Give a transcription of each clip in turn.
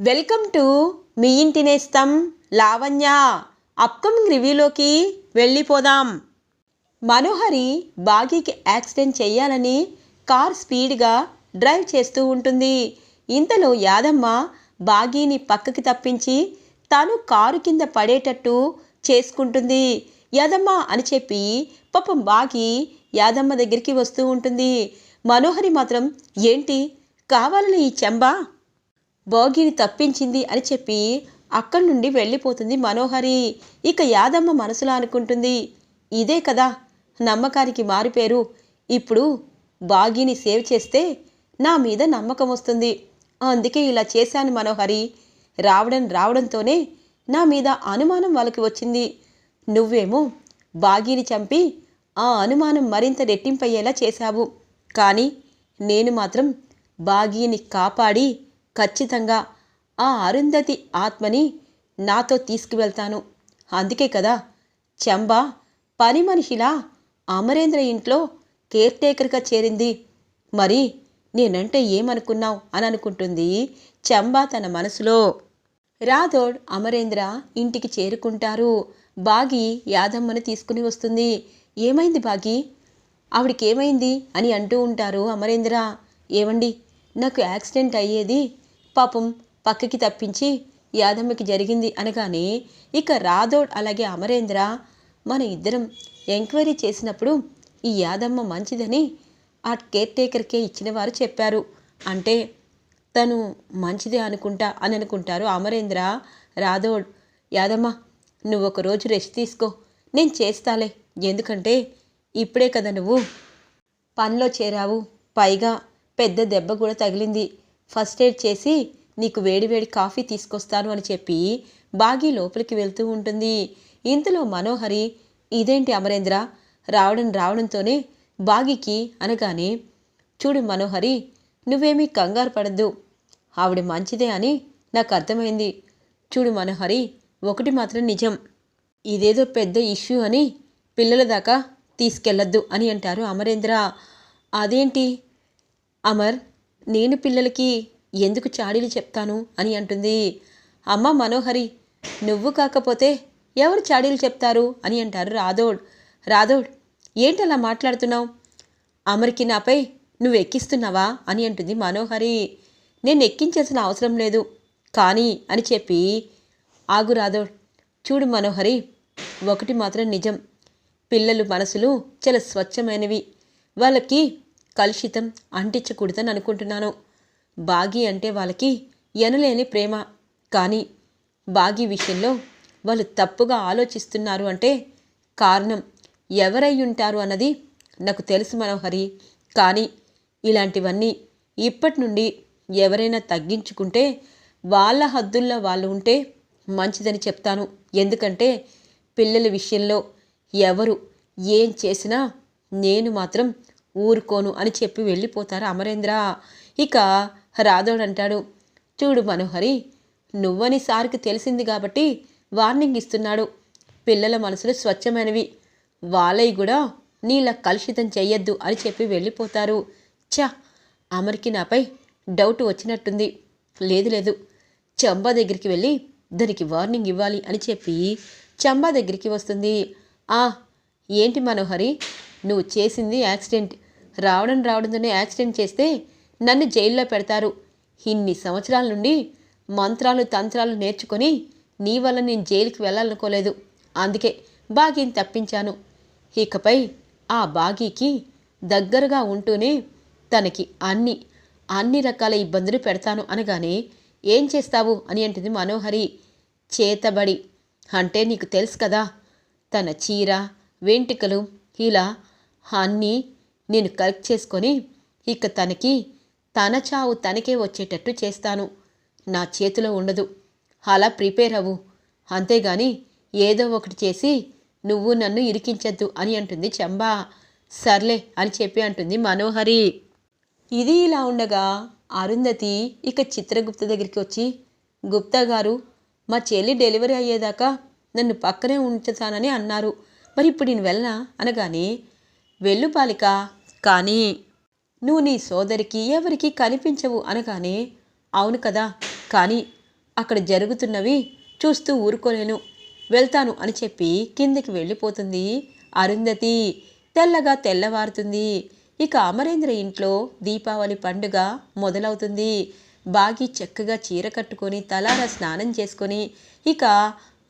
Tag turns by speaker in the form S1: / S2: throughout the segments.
S1: Welcome to me ఇంటి నేస్తం Lavanya. Upcoming రివ్యూలోకి వెళ్ళిపోదాం. మనోహరి బాగీకి యాక్సిడెంట్ చేయాలని కార్ స్పీడ్గా డ్రైవ్ చేస్తూ ఉంటుంది. ఇంతలో యాదమ్మ బాగీని పక్కకి తప్పించి తను కారు కింద పడేటట్టు చేసుకుంటుంది. యాదమ్మ అని చెప్పి పాపం బాగి యాదమ్మ దగ్గరికి వస్తూ ఉంటుంది. మనోహరి మాత్రం ఏంటి? కావాలని ఈ చెంబా? భోగిని తప్పించింది అని చెప్పి అక్కడి నుండి వెళ్ళిపోతుంది మనోహరి. ఇక యాదమ్మ మనసులో అనుకుంటుంది ఇదే కదా నమ్మకానికి మారిపేరు. ఇప్పుడు బాగిని సేవ్ చేస్తే నా మీద నమ్మకం వస్తుంది. అందుకే ఇలా చేశాను మనోహరి. రావడం రావడంతోనే నా మీద అనుమానం వాళ్ళకి వచ్చింది. నువ్వేమో బాగీని చంపి ఆ అనుమానం మరింత రెట్టింపయ్యేలా చేశావు. కానీ నేను మాత్రం బాగీని కాపాడి ఖచ్చితంగా ఆ అరుంధతి ఆత్మని నాతో తీసుకువెళ్తాను. అందుకే కదా చంబా పని మనిషిలా అమరేంద్ర ఇంట్లో కేర్ టేకర్గా చేరింది. మరి నేనంటే ఏమనుకున్నావు అని అనుకుంటుంది చంబా తన మనసులో. రాథోడ్ అమరేంద్ర ఇంటికి చేరుకుంటారు. బాగి యాదమ్మని తీసుకుని వస్తుంది. ఏమైంది బాగి? ఆవిడకేమైంది అని అంటూ ఉంటారు అమరేంద్ర. ఏమండి నాకు యాక్సిడెంట్ అయ్యేది పాపం పక్కకి తప్పించి యాదమ్మకి జరిగింది అనగానే ఇక రాథోడ్ అలాగే అమరేంద్ర మన ఇద్దరం ఎంక్వైరీ చేసినప్పుడు ఈ యాదమ్మ మంచిదని ఆ కేర్ టేకర్కే ఇచ్చిన వారు చెప్పారు. అంటే తను మంచిదే అనుకుంటా అని అనుకుంటారు అమరేంద్ర రాథోడ్. యాదమ్మ నువ్వు ఒక రోజు రెస్ట్ తీసుకో. నేను చేస్తాలే. ఎందుకంటే ఇప్పుడే కదా నువ్వు పనిలో చేరావు. పైగా పెద్ద దెబ్బ కూడా తగిలింది. ఫస్ట్ ఎయిడ్ చేసి నీకు వేడివేడి కాఫీ తీసుకొస్తాను అని చెప్పి బాగి లోపలికి వెళ్తూ ఉంటుంది. ఇంతలో మనోహరి ఇదేంటి అమరేంద్ర? రావడం రావడంతోనే బాగికి అనగానే చూడు మనోహరి నువ్వేమీ కంగారు పడద్దు. ఆవిడ మంచిదే అని నాకు అర్థమైంది. చూడు మనోహరి ఒకటి మాత్రం నిజం. ఇదేదో పెద్ద ఇష్యూ అని పిల్లల దాకా తీసుకెళ్ళొద్దు అని అంటారు అమరేంద్ర. అదేంటి? అమర్ నేను పిల్లలకి ఎందుకు చాడీలు చెప్తాను అని అంటుంది. అమ్మ మనోహరి నువ్వు కాకపోతే ఎవరు చాడీలు చెప్తారు అని అంటారు రాధోడ్. రాధోడ్ ఏంటి అలా మాట్లాడుతున్నావు? అమరికి నాపై నువ్వు ఎక్కిస్తున్నావా అని అంటుంది మనోహరి. నేను ఎక్కించాల్సిన అవసరం లేదు కానీ అని చెప్పి ఆగు రాధోడ్ చూడు మనోహరి ఒకటి మాత్రం నిజం. పిల్లలు మనసులు చాలా స్వచ్ఛమైనవి. వాళ్ళకి కలుషితం అంటించకూడదని అనుకుంటున్నాను. బాగి అంటే వాళ్ళకి ఎనలేని ప్రేమ. కానీ బాగి విషయంలో వాళ్ళు తప్పుగా ఆలోచిస్తున్నారు అంటే కారణం ఎవరై ఉంటారు అన్నది నాకు తెలుసు మనోహరి. కానీ ఇలాంటివన్నీ ఇప్పటి నుండి ఎవరైనా తగ్గించుకుంటే వాళ్ళ హద్దుల్లో వాళ్ళు ఉంటే మంచిదని చెప్తాను. ఎందుకంటే పిల్లల విషయంలో ఎవరు ఏం చేసినా నేను మాత్రం ఊరుకోను అని చెప్పి వెళ్ళిపోతారు అమరేంద్ర. ఇక రాధోడంటాడు చూడు మనోహరి నువ్వని సార్కి తెలిసింది కాబట్టి వార్నింగ్ ఇస్తున్నాడు. పిల్లల మనసులు స్వచ్ఛమైనవి. వాళ్ళవి కూడా నీళ్ళ కలుషితం చెయ్యొద్దు అని చెప్పి వెళ్ళిపోతారు. చ అమర్కి నాపై డౌట్ వచ్చినట్టుంది. లేదు లేదు. చంబా దగ్గరికి వెళ్ళి దానికి వార్నింగ్ ఇవ్వాలి అని చెప్పి చంబా దగ్గరికి వస్తుంది. ఆ ఏంటి మనోహరి? నువ్వు చేసింది యాక్సిడెంట్. రావడం రావడంతోనే యాక్సిడెంట్ చేస్తే నన్ను జైల్లో పెడతారు. ఇన్ని సంవత్సరాల నుండి మంత్రాలు తంత్రాలు నేర్చుకొని నీ వల్ల నేను జైలుకి వెళ్ళాలనుకోలేదు. అందుకే బాగీని తప్పించాను. ఇకపై ఆ బాగీకి దగ్గరగా ఉంటూనే తనకి అన్ని అన్ని రకాల ఇబ్బందులు పెడతాను అనగానే ఏం చేస్తావు అని అంటుంది మనోహరి. చేతబడి అంటే నీకు తెలుసు కదా తన చీర వెంట్రుకలు ఇలా అన్నీ నేను కలెక్ట్ చేసుకొని ఇక తనకి తన చావు తనకే వచ్చేటట్టు చేస్తాను. నా చేతిలో ఉండదు. అలా ప్రిపేర్ అవ్వు. అంతేగాని ఏదో ఒకటి చేసి నువ్వు నన్ను ఇరికించద్దు అని అంటుంది చంబా. సర్లే అని చెప్పి అంటుంది మనోహరి. ఇది ఇలా ఉండగా అరుంధతి ఇక చిత్రగుప్త దగ్గరికి వచ్చి గుప్తా గారు మా చెల్లి డెలివరీ అయ్యేదాకా నన్ను పక్కనే ఉంచుతానని అన్నారు. మరి ఇప్పుడు నేను వెళ్ళనా? అనగానే వెళ్ళు బాలిక. కానీ నువ్వు నీ సోదరికి ఎవరికి కనిపించవు అనగానే అవును కదా. కానీ అక్కడ జరుగుతున్నవి చూస్తూ ఊరుకోలేను. వెళ్తాను అని చెప్పి కిందకి వెళ్ళిపోతుంది. అరుంధతి తెల్లగా తెల్లవారుతుంది. ఇక అమరేంద్ర ఇంట్లో దీపావళి పండుగ మొదలవుతుంది. బాగి చక్కగా చీర కట్టుకొని తలార స్నానం చేసుకొని ఇక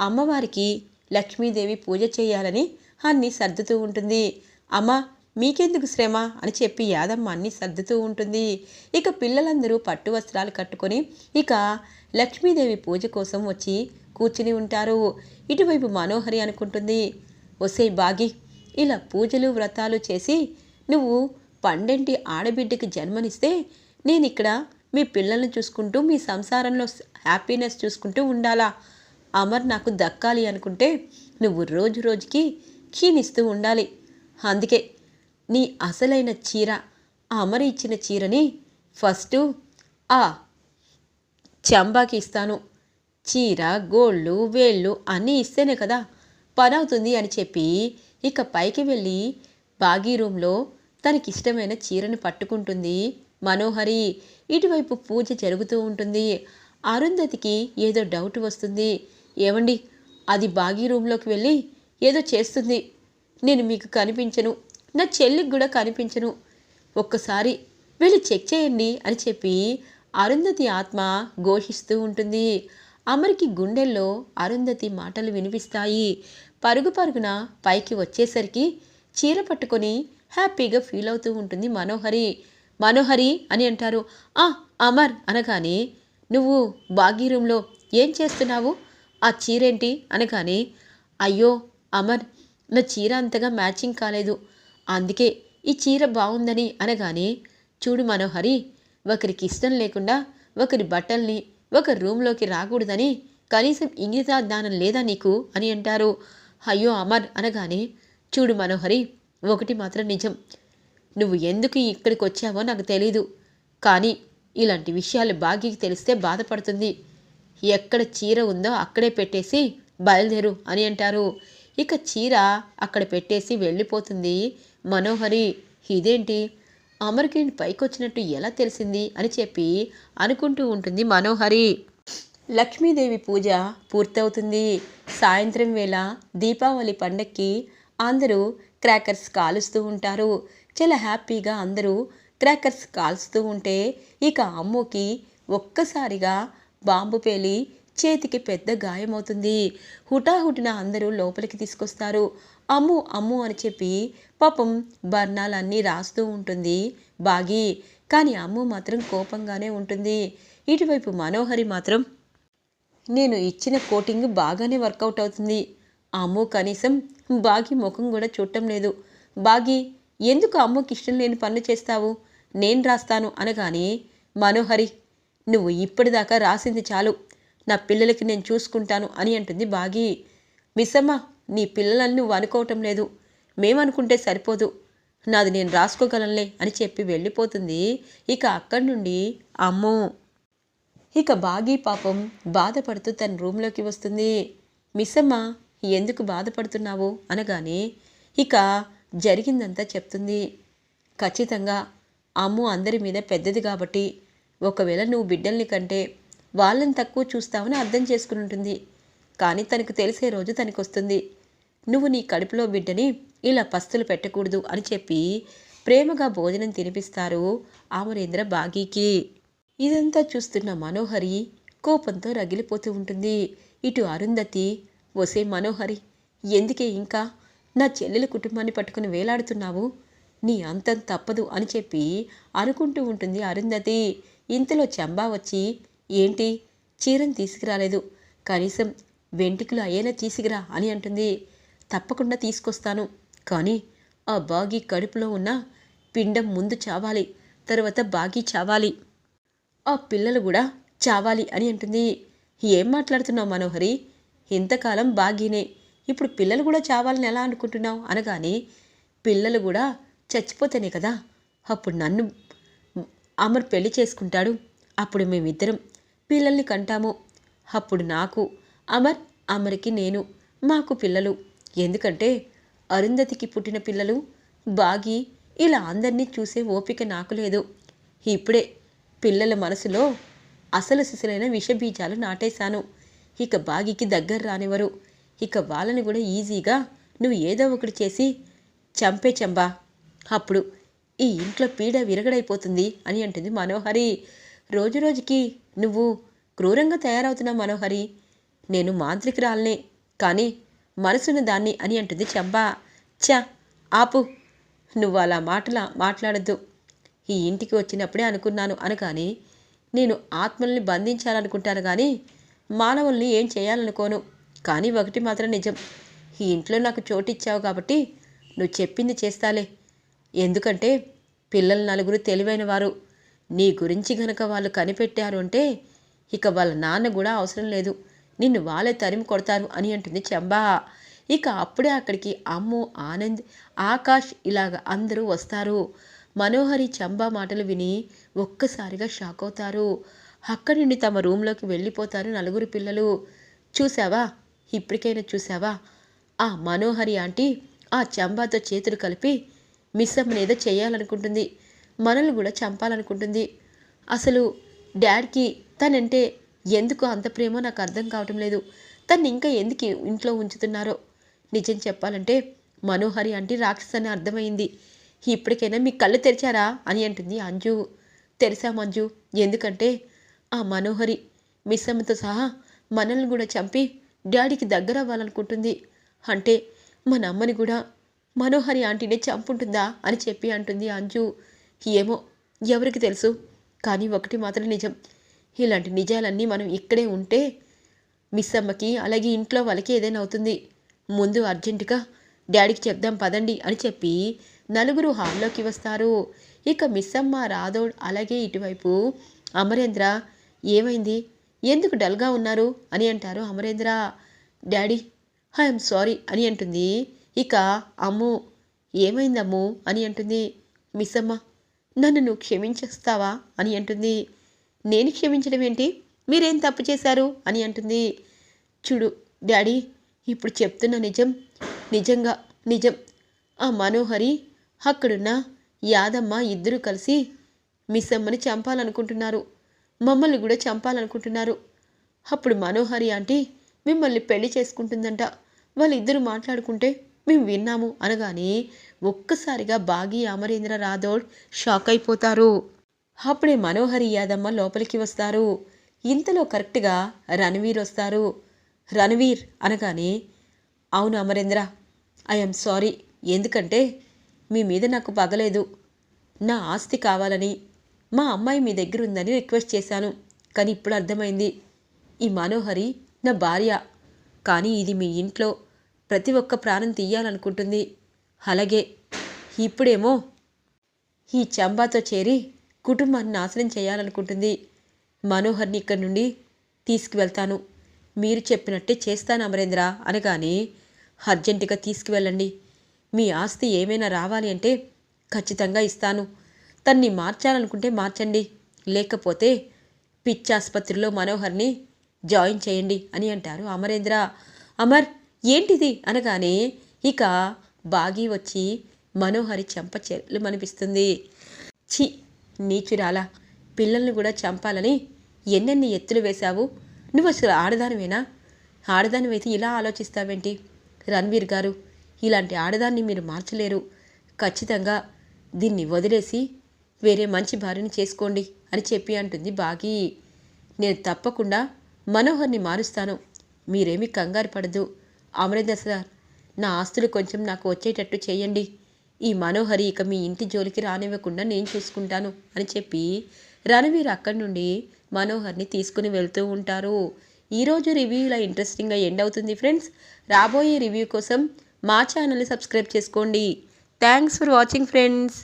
S1: అమ్మవారికి లక్ష్మీదేవి పూజ చేయాలని అన్నీ సర్దుతూ ఉంటుంది. అమ్మా మీకెందుకు శ్రమ? అని చెప్పి యాదమ్మ అన్నీ సర్దుతూ ఉంటుంది. ఇక పిల్లలందరూ పట్టు వస్త్రాలు కట్టుకొని ఇక లక్ష్మీదేవి పూజ కోసం వచ్చి కూర్చుని ఉంటారు. ఇటువైపు మనోహరి అనుకుంటుంది ఒసే బాగి ఇలా పూజలు వ్రతాలు చేసి నువ్వు పండంటి ఆడబిడ్డకి జన్మనిస్తే నేను ఇక్కడ మీ పిల్లల్ని చూసుకుంటూ మీ సంసారంలో హ్యాపీనెస్ చూసుకుంటూ ఉండాలా? అమర్ నాకు దక్కాలి అనుకుంటే నువ్వు రోజు రోజుకి క్షీణిస్తూ ఉండాలి. అందుకే నీ అసలైన చీర ఆ ఇచ్చిన చీరని ఫస్ట్ ఆ చంబాకి ఇస్తాను చీర గోళ్ళు వేళ్ళు అన్నీ ఇస్తేనే కదా పని అవుతుంది అని చెప్పి ఇక పైకి వెళ్ళి బాగీ రూమ్లో తనకిష్టమైన చీరను పట్టుకుంటుంది మనోహరి. ఇటువైపు పూజ జరుగుతూ ఉంటుంది. అరుంధతికి ఏదో డౌట్ వస్తుంది. ఏమండి అది బాగీ రూమ్లోకి వెళ్ళి ఏదో చేస్తుంది. నేను మీకు కనిపించను. నా చెల్లికి కూడా కనిపించను. ఒక్కసారి వెళ్ళి చెక్ చేయండి అని చెప్పి అరుంధతి ఆత్మ ఘోషిస్తూ ఉంటుంది. అమరికి గుండెల్లో అరుంధతి మాటలు వినిపిస్తాయి. పరుగు పరుగున పైకి వచ్చేసరికి చీర పట్టుకొని హ్యాపీగా ఫీల్ అవుతూ ఉంటుంది మనోహరి. మనోహరి అని అంటారు. ఆ అమర్ అనగానే నువ్వు బాగీ రూమ్లో ఏం చేస్తున్నావు? ఆ చీరేంటి? అనగానే అయ్యో అమర్ నా చీర అంతగా మ్యాచింగ్ కాలేదు. అందుకే ఈ చీర బాగుందని అనగానే చూడు మనోహరి ఒకరికి ఇష్టం లేకుండా ఒకరి బట్టల్ని ఒక రూమ్లోకి రాకూడదని కనీసం ఇంగిత జ్ఞానం లేదా నీకు అని అంటారు. అయ్యో అమర్ అనగానే చూడు మనోహరి ఒకటి మాత్రం నిజం. నువ్వు ఎందుకు ఇక్కడికి వచ్చావో నాకు తెలీదు. కానీ ఇలాంటి విషయాలు బాగీకి తెలిస్తే బాధపడుతుంది. ఎక్కడ చీర ఉందో అక్కడే పెట్టేసి బయలుదేరు అని అంటారు. ఇక చీర అక్కడ పెట్టేసి వెళ్ళిపోతుంది. మనోహరి ఇదేంటి? అమర్కి పైకొచ్చినట్టు ఎలా తెలిసింది? అని చెప్పి అనుకుంటూ ఉంటుంది మనోహరి. లక్ష్మీదేవి పూజ పూర్తవుతుంది. సాయంత్రం వేళ దీపావళి పండక్కి అందరూ క్రాకర్స్ కాలుస్తూ ఉంటారు. చాలా హ్యాపీగా అందరూ క్రాకర్స్ కాల్స్తూ ఉంటే ఇక అమ్మోకి ఒక్కసారిగా బాంబు పేలి చేతికి పెద్ద గాయమవుతుంది. హుటాహుటిన అందరూ లోపలికి తీసుకొస్తారు. అమ్ము అమ్ము అని చెప్పి పాపం బర్ణాలన్నీ రాస్తూ ఉంటుంది. బాగి కానీ అమ్ము మాత్రం కోపంగానే ఉంటుంది. ఇటువైపు మనోహరి మాత్రం నేను ఇచ్చిన కోటింగ్ బాగానే వర్కౌట్ అవుతుంది. అమ్ము కనీసం బాగి ముఖం కూడా చూడటం లేదు. బాగి ఎందుకు అమ్మకి ఇష్టం లేని పనులు చేస్తావు? నేను రాస్తాను అనగానే మనోహరి నువ్వు ఇప్పటిదాకా రాసింది చాలు. నా పిల్లలకి నేను చూసుకుంటాను అని అంటుంది బాగి. మిస్సమ్మ నీ పిల్లలని నువ్వు అనుకోవటం లేదు. మేమనుకుంటే సరిపోదు. నాది నేను రాసుకోగలనులే అని చెప్పి వెళ్ళిపోతుంది. ఇక అక్కడి నుండి అమ్మో. ఇక బాగీ పాపం బాధపడుతూ తన రూమ్లోకి వస్తుంది. మిస్సమ్మ ఎందుకు బాధపడుతున్నావు? అనగానే ఇక జరిగిందంతా చెప్తుంది. ఖచ్చితంగా అమ్ము అందరి మీద పెద్దది కాబట్టి ఒకవేళ నువ్వు బిడ్డల్ని కంటే వాళ్ళని తక్కువ చూస్తామని అర్థం చేసుకుని ఉంటుంది. కానీ తనకు తెలిసే రోజు తనకు వస్తుంది నువ్వు నీ కడుపులో బిడ్డని ఇలా పస్తులు పెట్టకూడదు అని చెప్పి ప్రేమగా భోజనం తినిపిస్తారు అమరేంద్ర బాగీకి. ఇదంతా చూస్తున్న మనోహరి కోపంతో రగిలిపోతూ ఉంటుంది. ఇటు అరుంధతి వసే మనోహరి ఎందుకే ఇంకా? నా చెల్లెల కుటుంబాన్ని పట్టుకుని వేలాడుతున్నావు. నీ అంతం తప్పదు అని చెప్పి అనుకుంటూ ఉంటుంది అరుంధతి. ఇంతలో చంబా వచ్చి ఏంటి? చీరను తీసుకురాలేదు. కనీసం వెంట్రుకలు అయ్యేలా తీసుకురా అని అంటుంది. తప్పకుండా తీసుకొస్తాను. కానీ ఆ బాగి కడుపులో ఉన్న పిండం ముందు చావాలి. తర్వాత బాగి చావాలి. ఆ పిల్లలు కూడా చావాలి అని అంటుంది. ఏం మాట్లాడుతున్నావు మనోహరి? ఇంతకాలం బాగీనే. ఇప్పుడు పిల్లలు కూడా చావాలని ఎలా అనుకుంటున్నావు? అనగానే పిల్లలు కూడా చచ్చిపోతేనే కదా. అప్పుడు నన్ను అమర్ పెళ్ళి చేసుకుంటాడు. అప్పుడు మేమిద్దరం పిల్లల్ని కంటాము. అప్పుడు నాకు అమర్ అమర్కి నేను మాకు పిల్లలు. ఎందుకంటే అరుంధతికి పుట్టిన పిల్లలు బాగి ఇలా అందరినీ చూసే ఓపిక నాకు లేదు. ఇప్పుడే పిల్లల మనసులో అసలు సిసలైన విషబీజాలు నాటేశాను. ఇక బాగికి దగ్గర రానివ్వరు. ఇక వాళ్ళని కూడా ఈజీగా నువ్వు ఏదో ఒకటి చేసి చంపే చంబా. అప్పుడు ఈ ఇంట్లో పీడ విరగడైపోతుంది అని అంటుంది మనోహరి. రోజురోజుకి నువ్వు క్రూరంగా తయారవుతున్నావు మనోహరి. నేను మాంత్రికురాలనే కానీ మనసున్న దాన్ని అని అంటుంది చంబా. చ ఆపు. నువ్వు అలా మాటలా మాట్లాడద్దు. ఈ ఇంటికి వచ్చినప్పుడే అనుకున్నాను అనగాని నేను ఆత్మల్ని బంధించాలనుకుంటాను కానీ మానవుల్ని ఏం చేయాలనుకోను. కానీ ఒకటి మాత్రం నిజం. ఈ ఇంట్లో నాకు చోటిచ్చావు కాబట్టి నువ్వు చెప్పింది చేస్తాలే. ఎందుకంటే పిల్లలు నలుగురు తెలివైన వారు. నీ గురించి గనక వాళ్ళు కనిపెట్టారు అంటే ఇక వాళ్ళ నాన్న కూడా అవసరం లేదు. నిన్ను వాళ్ళే తరిమి కొడతారు అని అంటుంది చెంబా. ఇక అప్పుడే అక్కడికి అమ్ము ఆనంద్ ఆకాష్ ఇలాగ అందరూ వస్తారు. మనోహరి చంబా మాటలు విని ఒక్కసారిగా షాక్ అవుతారు. అక్కడి నుండి తమ రూంలోకి వెళ్ళిపోతారు నలుగురు పిల్లలు. చూసావా ఇప్పటికైనా చూసావా ఆ మనోహరి ఆంటీ ఆ చంబాతో చేతులు కలిపి మిస్సమ్మనేదో చేయాలనుకుంటుంది. మనల్ని కూడా చంపాలనుకుంటుంది. అసలు డాడ్కి తనంటే ఎందుకు అంత ప్రేమో నాకు అర్థం కావటం లేదు. తను ఇంకా ఎందుకు ఇంట్లో ఉంచుతున్నారో? నిజం చెప్పాలంటే మనోహరి అంటే రాక్షసని అర్థమైంది. ఇప్పటికైనా మీ కళ్ళు తెరిచారా? అని అంటుంది అంజు. తెరిసా మంజు. ఎందుకంటే ఆ మనోహరి మిస్సమ్మతో సహా మనల్ని కూడా చంపి డాడీకి దగ్గర అవ్వాలనుకుంటుంది. అంటే మన అమ్మని కూడా మనోహరి ఆంటీనే చంపుంటుందా? అని చెప్పి అంటుంది అంజు. ఏమో ఎవరికి తెలుసు? కానీ ఒకటి మాత్రం నిజం. ఇలాంటి నిజాలన్నీ మనం ఇక్కడే ఉంటే మిస్ అమ్మకి అలాగే ఇంట్లో వాళ్ళకి ఏదైనా అవుతుంది. ముందు అర్జెంటుగా డాడీకి చెప్దాం పదండి అని చెప్పి నలుగురు హాల్లోకి వస్తారు. ఇక మిస్ అమ్మ రాథోడ్ అలాగే ఇటువైపు అమరేంద్ర ఏమైంది? ఎందుకు డల్గా ఉన్నారు? అని అంటారు అమరేంద్ర. డాడీ ఐఎమ్ సారీ అని అంటుంది. ఇక అమ్ము ఏమైందమ్ము అని అంటుంది మిస్ అమ్మ. నన్ను నువ్వు క్షమించేస్తావా? అని అంటుంది. నేను క్షమించడం ఏంటి? మీరేం తప్పు చేశారు? అని అంటుంది. చూడు డాడీ ఇప్పుడు చెప్తున్న నిజం నిజంగా నిజం. ఆ మనోహరి అక్కడున్న యాదమ్మ ఇద్దరూ కలిసి మిస్ అమ్మని చంపాలనుకుంటున్నారు. మమ్మల్ని కూడా చంపాలనుకుంటున్నారు. అప్పుడు మనోహరి ఆంటీ మిమ్మల్ని పెళ్ళి చేసుకుంటుందంట. వాళ్ళిద్దరూ మాట్లాడుకుంటే మేము విన్నాము అనగానే ఒక్కసారిగా బాగి అమరేంద్ర రాథోడ్ షాక్ అయిపోతారు. అప్పుడే మనోహరి యాదమ్మ లోపలికి వస్తారు. ఇంతలో కరెక్ట్గా రణవీర్ వస్తారు. రణవీర్ అనగానే అవును అమరేంద్ర ఐఎమ్ సారీ. ఎందుకంటే మీ మీద నాకు పగలేదు. నా ఆస్తి కావాలని మా అమ్మాయి మీ దగ్గర ఉందని రిక్వెస్ట్ చేశాను. కానీ ఇప్పుడు అర్థమైంది. ఈ మనోహరి నా భార్య. కానీ ఇది మీ ఇంట్లో. ప్రతి ఒక్క ప్రాణం తీయాలనుకుంటుంది. అలాగే ఇప్పుడేమో ఈ చంబాతో చేరి కుటుంబాన్ని నాశనం చేయాలనుకుంటుంది. మనోహర్ని ఇక్కడి నుండి తీసుకువెళ్తాను. మీరు చెప్పినట్టే చేస్తాను అమరేంద్ర? అనగానే అర్జెంటుగా తీసుకువెళ్ళండి. మీ ఆస్తి ఏమైనా రావాలి అంటే ఖచ్చితంగా ఇస్తాను. తన్ని మార్చాలనుకుంటే మార్చండి. లేకపోతే పిచ్చాసుపత్రిలో మనోహర్ని జాయిన్ చేయండి అని అంటారు అమరేంద్ర. అమర్ ఏంటిది అనగానే ఇక బాగి వచ్చి మనోహరి చెంప చెల్లు అనిపిస్తుంది చి నీచురాలా పిల్లల్ని కూడా చంపాలని ఎన్నెన్ని ఎత్తులు వేశావు? నువ్వు అసలు ఆడదానివేనా? ఆడదానివైతే ఇలా ఆలోచిస్తావేంటి? రణ్వీర్ గారు ఇలాంటి ఆడదాన్ని మీరు మార్చలేరు. ఖచ్చితంగా దీన్ని వదిలేసి వేరే మంచి భార్యని చేసుకోండి అని చెప్పి అంటుంది బాగి. నేను తప్పకుండా మనోహర్ని మారుస్తాను. మీరేమీ కంగారు పడదు అమరేంద్ర సార్. నా ఆస్తులు కొంచెం నాకు వచ్చేటట్టు చేయండి. ఈ మనోహరి ఇక మీ ఇంటి జోలికి రానివ్వకుండా నేను చూసుకుంటాను అని చెప్పి రణవీర్ అక్కడి నుండి మనోహర్ని తీసుకుని వెళ్తూ ఉంటారు. ఈరోజు రివ్యూ ఇలా ఇంట్రెస్టింగ్గా ఎండ్ అవుతుంది ఫ్రెండ్స్ రాబోయే రివ్యూ కోసం మా ఛానల్ని సబ్స్క్రైబ్ చేసుకోండి. Thanks for watching friends